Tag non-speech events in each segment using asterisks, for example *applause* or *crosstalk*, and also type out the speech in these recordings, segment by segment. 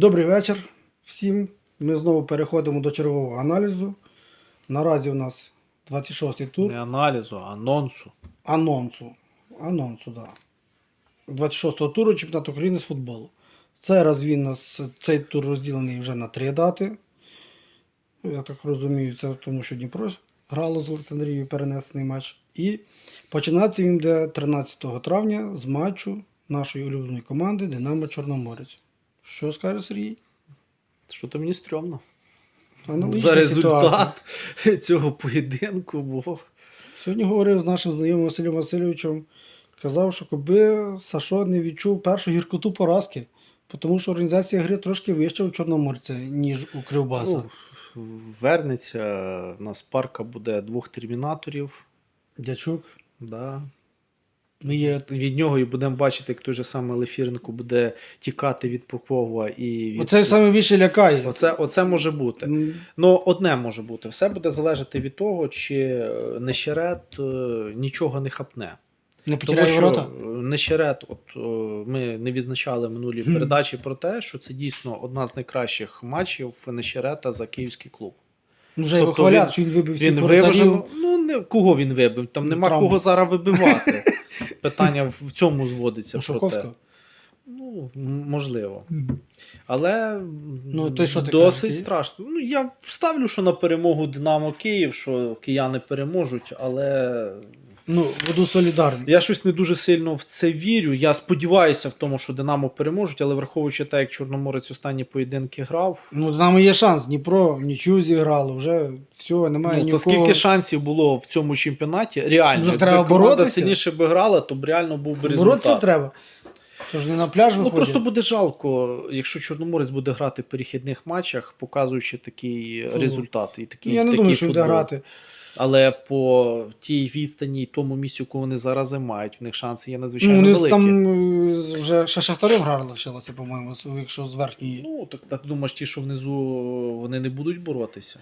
Добрий вечір всім. Ми знову переходимо до чергового аналізу. Наразі у нас 26-й тур Не аналізу, а анонсу. анонсу. Анонсу. Да. 26-го туру чемпіонату України з футболу. Цей раз він нас цей тур розділений вже на три дати. Ну, Я так розумію, це тому, що Дніпро грало з Олександрією перенесений матч. І починатися він буде 13 травня з матчу нашої улюбленої команди Динамо Чорноморець. Що скаже Сергій? Що то мені стрьомно. За ситуація. результат цього поєдинку, бо Сьогодні говорив з нашим знайомим Василем Васильовичем. Казав, що коби Сашо не відчув першу гіркоту поразки, тому що організація гри трошки вища у Чорноморця, ніж у Кривбаса. ну, вернеться. У нас парка буде двох термінаторів. Дячук. Да. Ну, є... Від нього і будемо бачити, як той же самий Лефіренко буде тікати від Попова і від... Оце саме більше лякає. Оце, оце може бути. М, Ну, одне може бути. Все буде залежати від того, чи е, Нещерет е, нічого не хапне. Не Тому що ворота. Нещерет, от е, ми не відзначали минулі Мгм. передачі про те, що це дійсно одна з найкращих матчів Нещерета за київський клуб. Ну, вже його тобто хвалять, він- що він вибив всіх Він воротарів. виважено. Ну не кого він вибив? Там Ну, нема травма. кого зараз вибивати. *laughs* Питання в цьому зводиться. Шовковського. Ну, можливо. Але Ну, то що досить страшно. Ну, я ставлю, що на перемогу Динамо Київ, що кияни переможуть, але Ну, буду солідарний. я щось не дуже сильно в це вірю. Я сподіваюся в тому, що Динамо переможуть, але враховуючи те, як Чорноморець останні поєдинки грав. Ну, нам є шанс. Дніпро в нічю зіграло, вже все, немає Ну, ні то скільки шансів було в цьому чемпіонаті? Реально, Ну, якби команда сильніше би грала, то б реально був би Боротися результат. треба. Тож не на пляж Ну просто буде жалко, якщо Чорноморець буде грати в перехідних матчах, показуючи такий Футбол. результат і такий, Ну, Я не такий думаю, що буде грати. Але по тій відстані і тому місцю, яку вони зараз займають, в них шанси є надзвичайно ну, великі. там е, вже ще шахтарів гра лишилося, по-моєму, якщо з верхньої. Ну, так, так думаєш, ті, що внизу вони не будуть боротися.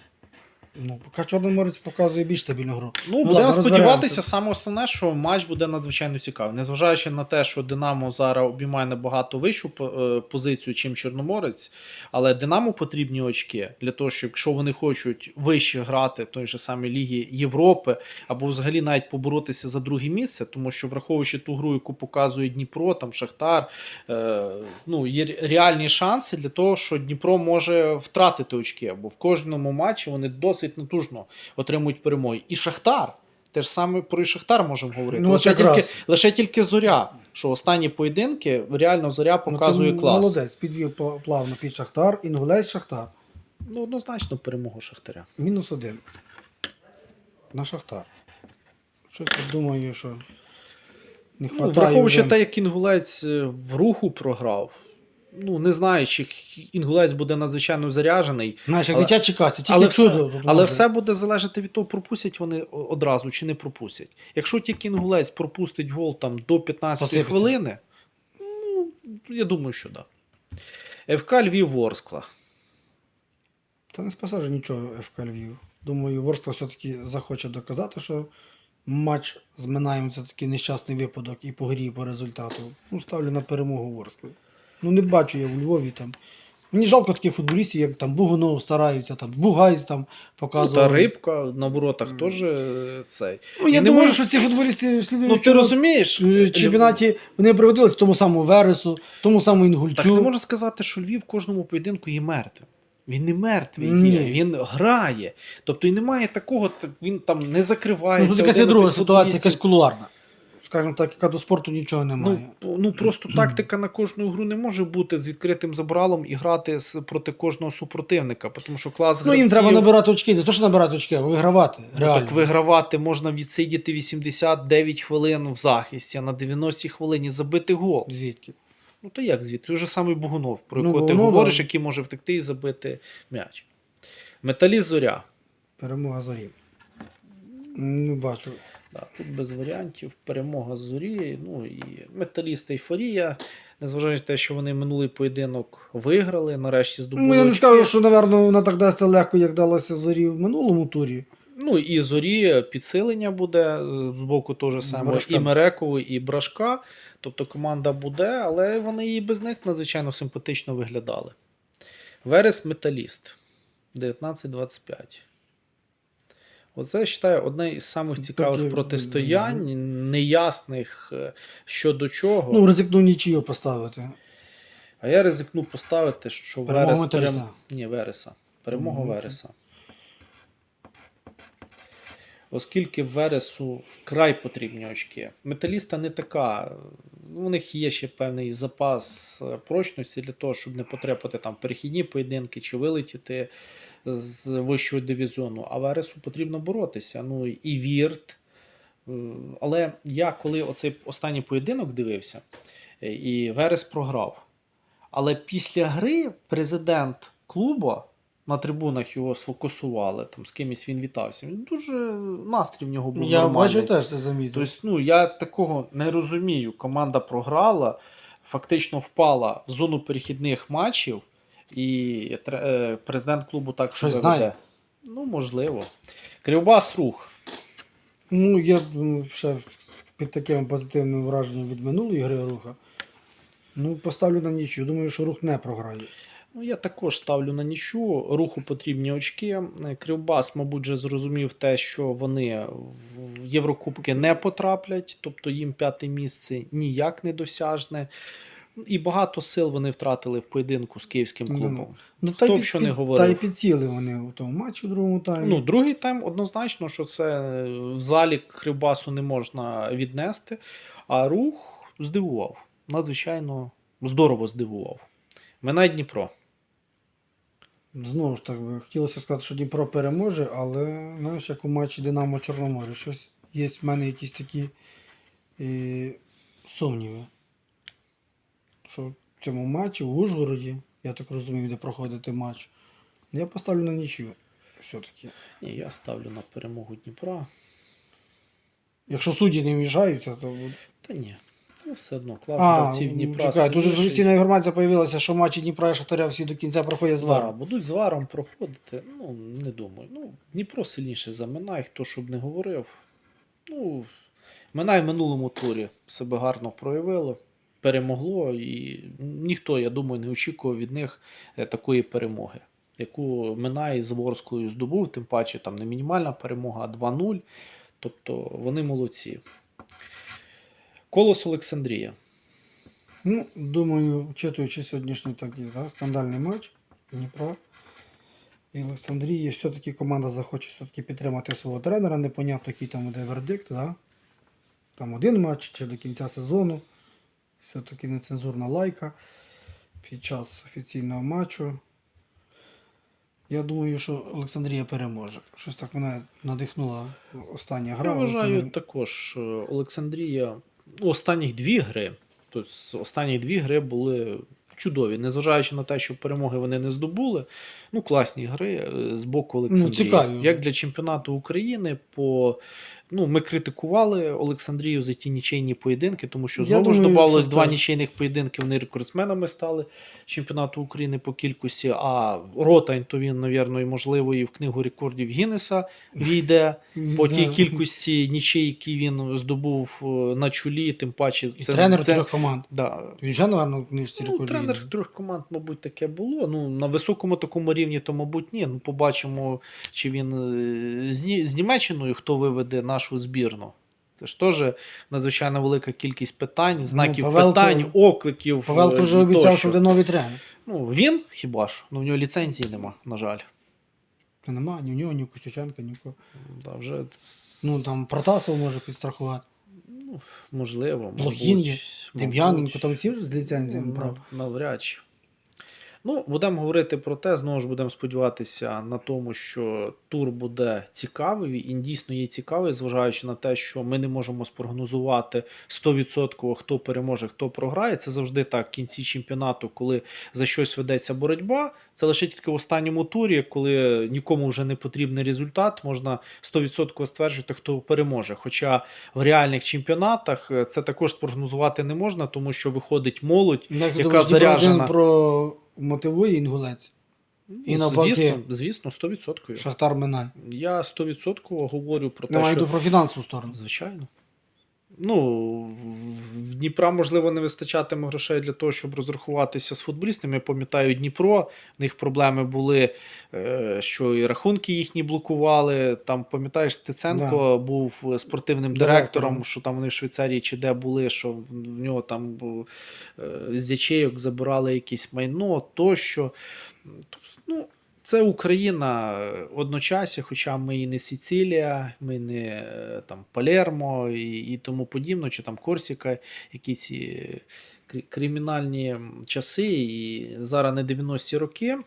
Ну, поки Чорноморець показує більш стабільну гру. Ну, ладно, будемо сподіватися, саме основне, що матч буде надзвичайно цікавий. Незважаючи на те, що Динамо зараз обіймає набагато вищу е, позицію, чим Чорноморець, але Динамо потрібні очки для того, щоб якщо вони хочуть вище грати той же самій Лігі Європи, або взагалі навіть поборотися за друге місце, тому що враховуючи ту гру, яку показує Дніпро, там Шахтар, е, ну, є реальні шанси для того, що Дніпро може втратити очки, бо в кожному матчі вони досить натужно отримують перемоги. І Шахтар. Те ж саме про і Шахтар можемо говорити. Ну, лише, тільки, лише тільки зоря, що останні поєдинки реально зоря показує Ну, клас. Молодець, підвів плавно під Шахтар, Інгулець Шахтар. Ну, однозначно перемогу Шахтаря. Мінус один. На Шахтар. Щось я думаю, що не Ну, хватає. враховуючи вже. те, як інгулець е, в руху програв. Ну, не знаю, чи інгулець буде надзвичайно заряджений. Знаєш, як але- дитячі касі, тільки Але, все, чудо. тут але все буде залежати від того, пропустять вони одразу чи не пропустять. Якщо тільки інгулець пропустить гол там до 15 Посипеться. хвилини, ну, я думаю, що так. Да. ФК Львів Ворскла. Та не спасе вже нічого ФК Львів. Думаю, Ворскла все-таки захоче доказати, що матч з Минаєм це такий нещасний випадок і по грі, і по результату. Ну, ставлю на перемогу Ворскли. Ну, не бачу я у Львові там. Мені жалко таких футболістів, як там Бугунов стараються, там Бугай там Ну, та рибка на воротах теж е, цей. Ну, я не думаю, можеш- що ці футболісти в слідуючому Ну ти розумієш? е, чемпіонаті вони пригодились тому самому Вересу, тому самому Інгульцю. Так не можна сказати, що Львів в кожному поєдинку є мертвим. Він не мертвий, Ні. є, він грає. Тобто і немає такого, так він там не Ну, закривається. тут якась друга ситуація, якась кулуарна. Скажімо так, яка до спорту нічого немає. Ну, ну просто тактика на кожну гру не може бути з відкритим забралом і грати з, проти кожного супротивника, тому що клас Ну, їм треба набирати очки, не то, що набирати очки, а вигравати. ну, так вигравати можна відсидіти 89 хвилин в захисті, а на 90 хвилині забити гол. Звідки? Ну то як звідти? Той же самий Богунов, про Ну, ти Богунов, говориш, да. який може втекти і забити м'яч. Металіст зоря. Перемога зорі. Не бачу. Да, тут без варіантів. Перемога зорі. Ну і металіст ейфорія. Незважаючи на те, що вони минулий поєдинок виграли, нарешті здобули. Ну, я не скажу, що, напевно, вона так дасться легко, як далося зорі в минулому турі. Ну і зорі підсилення буде е, з боку того ж самого Брашка. і Мерекової, і Брашка. Тобто команда буде, але вони і без них надзвичайно симпатично виглядали. Верес Металіст 19-25. Оце, я вважаю, одне із самих цікавих так, протистоянь, неясних е, щодо чого. Ну, ризикну нічию поставити. А я ризикну поставити, що Перемога Верес перем... Ні, Вереса. Перемога Мгм. Вереса. Оскільки Вересу вкрай потрібні очки. Металіста не така. У них є ще певний запас е, прочності для того, щоб не потрапити там перехідні поєдинки чи вилетіти з вищого дивізіону. А Вересу потрібно боротися. Ну і Вірт. Е, Але я коли оцей останній поєдинок дивився, е, і Верес програв. Але після гри президент клубу на трибунах його сфокусували, там з кимось він вітався. Він дуже настрій в нього був Я нормальний. бачу теж це замітив. Тобто, ну, я такого не розумію. Команда програла, фактично впала в зону перехідних матчів, і е, президент клубу так Щось себе знає. веде. Ну, можливо. Кривбас рух. Ну, я ще під таким позитивним враженням від минулої гри руха. Ну, поставлю на нічю. Думаю, що рух не програє. Ну, я також ставлю на нічу. Руху потрібні очки. Е, Кривбас, мабуть, вже зрозумів те, що вони в Єврокубки не потраплять, тобто їм п'яте місце ніяк не досяжне. І багато сил вони втратили в поєдинку з київським Ну, клубом. Ну, Хто та, б що під, не говорив. та й підсіли вони у тому матчі у другому таймі. Ну, другий тайм однозначно, що це в залі Кривбасу не можна віднести. А рух здивував. Надзвичайно здорово здивував. Минай Дніпро. Знову ж так би хотілося сказати, що Дніпро переможе, але знаєш, як у матчі Динамо Чорноморі, щось є в мене якісь такі е, сумніви. Що в цьому матчі в Ужгороді, я так розумію, де проходити матч, я поставлю на нічю. Все-таки. Ні, я ставлю на перемогу Дніпра. Якщо судді не вмішаються, то. Та ні. Ну, все одно, клас А, гравців Дніпра. чекай, дуже ж офіційна інформація з'явилася, що матчі Дніпра і Шахтаря всі до кінця проходять з Да, варом. будуть з варом проходити. Ну, не думаю. Ну, Дніпро сильніше за Минай, хто щоб не говорив. Ну, Минай в минулому турі себе гарно проявило, перемогло, і ніхто, я думаю, не очікував від них е, такої перемоги, яку Минай з Ворською здобув, тим паче там не мінімальна перемога, а 2-0. Тобто вони молодці. Колос Олександрія. Ну, думаю, вчитуючи сьогоднішній такий да, скандальний матч Дніпра і Олександрії, все-таки команда захоче все-таки підтримати свого тренера. Непонятно, який там буде вердикт. Да? Там один матч чи до кінця сезону. Все-таки нецензурна лайка під час офіційного матчу. Я думаю, що Олександрія переможе. Щось так мене надихнула остання гра. Я вважаю також Олександрія. Ну, Останніх дві гри. Тобто останні дві гри були чудові, незважаючи на те, що перемоги вони не здобули. Ну, класні гри е, з боку Олександрії. цікаві. Як для чемпіонату України, по. Ну, ми критикували Олександрію за ті нічийні поєдинки, тому що знову ж думаю, додавалось що два так. нічийних поєдинки. Вони рекордсменами стали чемпіонату України по кількості. А Ротань, то він, навірно, і можливо, і в книгу рекордів Гіннеса війде *laughs* по тій кількості нічей, які він здобув е, на чолі, тим паче І тренер трьох команд. Да. Він же, напевно, в книжці Ну, рекордів. тренер трьох команд, мабуть, таке було. Ну, на високому такому рівні, то, мабуть, ні. Ну, побачимо, чи він е, з, з Німеччиною хто виведе нашу збірну. Це ж теж надзвичайно велика кількість питань, знаків Ну, Павелко- питань, окликів. Павелко е, вже обіцяв, тощо. що буде новий тренер. Ну, він хіба ж? Ну, в нього ліцензії нема, на жаль. Та нема ні в нього, ні в Костюченка, ні в кого. Да, вже... Ну там Протасов може підстрахувати. Ну, можливо. Мабуть, є. Дем'яненко там всі ж з ліцензіями, Ну, нав- Навряд чи. Ну, будемо говорити про те, знову ж будемо сподіватися на тому, що тур буде цікавий. Він дійсно є цікавий, зважаючи на те, що ми не можемо спрогнозувати 100% хто переможе, хто програє. Це завжди так в кінці чемпіонату, коли за щось ведеться боротьба. Це лише тільки в останньому турі, коли нікому вже не потрібний результат, можна 100% стверджувати, хто переможе. Хоча в реальних чемпіонатах е, це також спрогнозувати не можна, тому що виходить молодь. Як яка заряджена. Про мотивує інгулець. І Ну, навпаки. звісно, звісно, 100%. Шахтар Минай. Я 100% говорю про те, маю що йду про фінансову сторону. звичайно. Ну, в Дніпра, можливо, не вистачатиме грошей для того, щоб розрахуватися з футболістами. Я пам'ятаю Дніпро, в них проблеми були, е, що і рахунки їхні блокували. Там, пам'ятаєш, Стеценко був спортивним директором, Директором. що там вони в Швейцарії чи де були, що в нього там е, з ячейок забирали якесь майно тощо. Тобто, Ну, це Україна одночасно, одночасі, хоча ми і не Сіцилія, ми не е, там Палермо і, і тому подібно, чи там Корсіка, які ці крі- кримінальні часи, і зараз не 90-ті роки.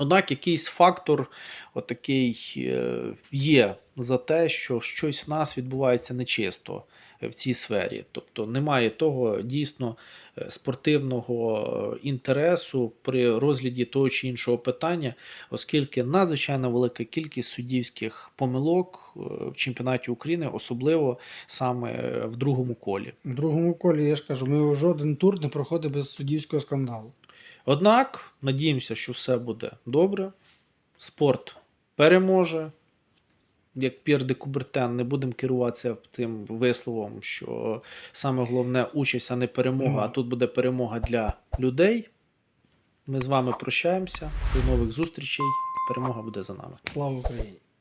Однак якийсь фактор отакий е, є за те, що щось в нас відбувається нечисто в цій сфері. Тобто немає того дійсно е, спортивного е, інтересу при розгляді того чи іншого питання, оскільки надзвичайно велика кількість суддівських помилок е, в чемпіонаті України, особливо саме е, в другому колі. В другому колі, я ж кажу, ми жоден тур не проходить без суддівського скандалу. Однак надіємося, що все буде добре. Спорт переможе. Як П'єр де Кубертен, не будемо керуватися тим висловом, що саме головне участь, а не перемога. А тут буде перемога для людей. Ми з вами прощаємося. До нових зустрічей. Перемога буде за нами. Слава Україні!